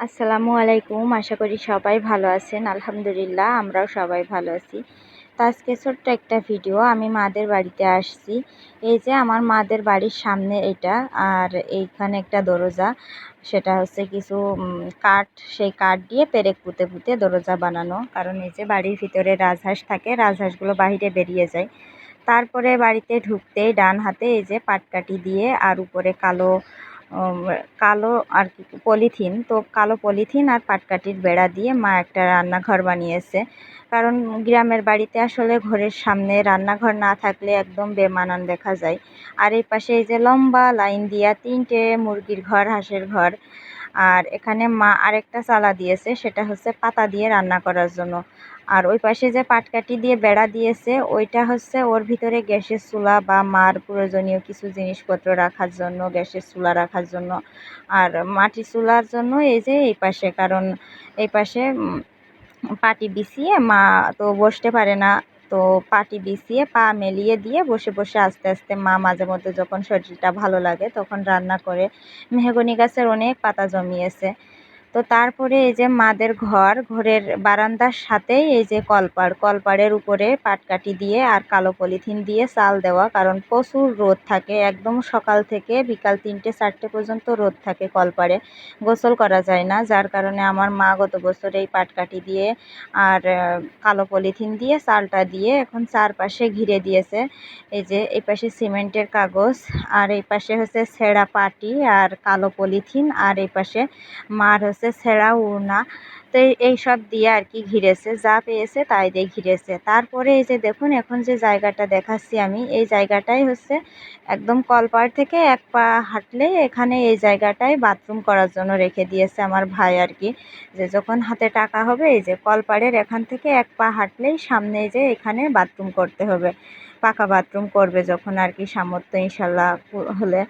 আসসালামু আলাইকুম, আশা করি সবাই ভালো আছেন। আলহামদুলিল্লাহ, আমরাও সবাই ভালো আছি। তো আজকে ছোট্ট একটা ভিডিও, আমি মাদের বাড়িতে আসছি। এই যে আমার মাদের বাড়ির সামনে এটা, আর এইখানে একটা দরজা। সেটা হচ্ছে কিছু কাঠ, সেই কাঠ দিয়ে পেরেক পুঁতে পুঁতে দরজা বানানো। কারণ এই যে বাড়ির ভিতরে রাজহাঁস থাকে, রাজহাঁসগুলো বাহিরে বেরিয়ে যায়। তারপরে বাড়িতে ঢুকতেই ডান হাতে এই যে পাটকাঠি দিয়ে, আর উপরে কালো কালো আর কি, পলিথিন। তো কালো পলিথিন আর পাটকাঠির বেড়া দিয়ে মা একটা রান্নাঘর বানিয়েছে। কারণ গ্রামের বাড়িতে আসলে ঘরের সামনে রান্নাঘর না থাকলে একদম বেমানান দেখা যায়। আর এই পাশে এই যে লম্বা লাইন দিয়া তিনটে মুরগির ঘর, হাঁসের ঘর। আর এখানে মা আরেকটা চালা দিয়েছে, সেটা হচ্ছে পাতা দিয়ে রান্না করার জন্য। আর ওই পাশে যে পাটকাঠি দিয়ে বেড়া দিয়েছে, ওইটা হচ্ছে ওর ভিতরে গ্যাসের চুলা বা মার প্রয়োজনীয় কিছু জিনিসপত্র রাখার জন্য, গ্যাসের চুলা রাখার জন্য। আর মাটি চুলার জন্য এই যে এই পাশে, কারণ এই পাশে পাটি বিছিয়ে মা তো বসতে পারে না। তো পাটি বিছিয়ে পা মেলিয়ে দিয়ে বসে বসে আস্তে আস্তে মা মাঝে মধ্যে যখন শরীরটা ভালো লাগে, তখন রান্না করে মেহগনি গাছের অনেক পাতা জমিয়েছে। তো তারপরে এই যে মাদের ঘর, ঘরের বারান্দার সাথেই এই যে কলপাড়, কলপাড়ের উপরে পাটকাঠি দিয়ে আর কালো পলিথিন দিয়ে চাল দেওয়া, কারণ প্রচুর রোদ থাকে, একদম সকাল থেকে বিকাল তিনটে, চারটে পর্যন্ত রোদ থাকে কলপাড়ে। গোসল করা যায় না, যার কারণে আমার মা গত বছর এই পাটকাঠি দিয়ে আর কালো পলিথিন দিয়ে চালটা দিয়ে এখন চারপাশে ঘিরে দিয়েছে। এই যে এই পাশে সিমেন্টের কাগজ, আর এই পাশে হচ্ছে ছেঁড়া পাটি আর কালো পলিথিন, আর এই পাশে মার হচ্ছে হচ্ছে ছেঁড়া উড়না তো এই সব দিয়ে আর কি ঘিরেছে। যা পেয়েছে তাই দিয়ে ঘিরেছে। তারপরে এই যে দেখুন, এখন যে জায়গাটা দেখাচ্ছি আমি, এই জায়গাটাই হচ্ছে একদম কলপাড় থেকে এক পা হাঁটলে এখানে এই জায়গাটায় বাথরুম করার জন্য রেখে দিয়েছে আমার ভাই আর কি। যে যখন হাতে টাকা হবে, এই যে কলপাড়ের এখান থেকে এক পা হাঁটলেই সামনে যে এখানে বাথরুম করতে হবে। পাকা বাথরুম করবে যখন আর কি সামর্থ্য ইনশাল্লাহ হলে।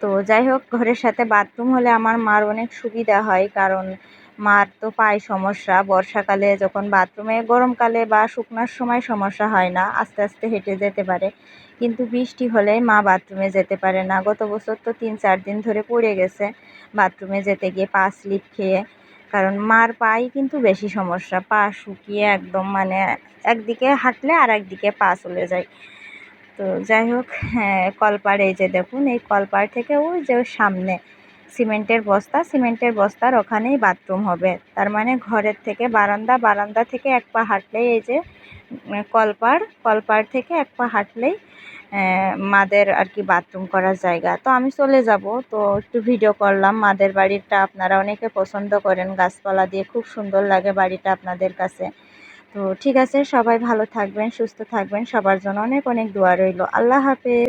তো যাই হোক, ঘরের সাথে বাথরুম হলে আমার মার অনেক সুবিধা হয়, কারণ মার তো পায় সমস্যা। বর্ষাকালে যখন বাথরুমে গরমকালে বা শুকনার সময় সমস্যা হয় না, আস্তে আস্তে হেঁটে যেতে পারে। কিন্তু বৃষ্টি হলে মা বাথরুমে যেতে পারে না। গত বছর তো তিন চার দিন ধরে পড়ে গেছে বাথরুমে যেতে গিয়ে, পা স্লিপ খেয়ে। কারণ মার পাই কিন্তু বেশি সমস্যা, পা শুকিয়ে একদম মানে একদিকে হাঁটলে আর একদিকে পা চলে যায়। তো যাই হোক হ্যাঁ কলপাড় এই যে দেখুন, এই কলপাড় থেকে ওই যে সামনে সিমেন্টের বস্তা, সিমেন্টের বস্তার ওখানেই বাথরুম হবে। তার মানে ঘরের থেকে বারান্দা বারান্দা থেকে এক পা হাঁটলেই এই যে কলপাড় কলপাড় থেকে এক পা হাঁটলেই মাদের আর কি বাথরুম করার জায়গা। তো আমি চলে যাব, তো একটু ভিডিও করলাম, মাদের বাড়িটা আপনারা অনেকে পছন্দ করেন, গাছপালা দিয়ে খুব সুন্দর লাগে বাড়িটা আপনাদের কাছে। তো ঠিক আছে, সবাই ভালো থাকবেন, সুস্থ থাকবেন, সবার জন্য অনেক অনেক দোয়া রইল। আল্লাহ হাফেজ।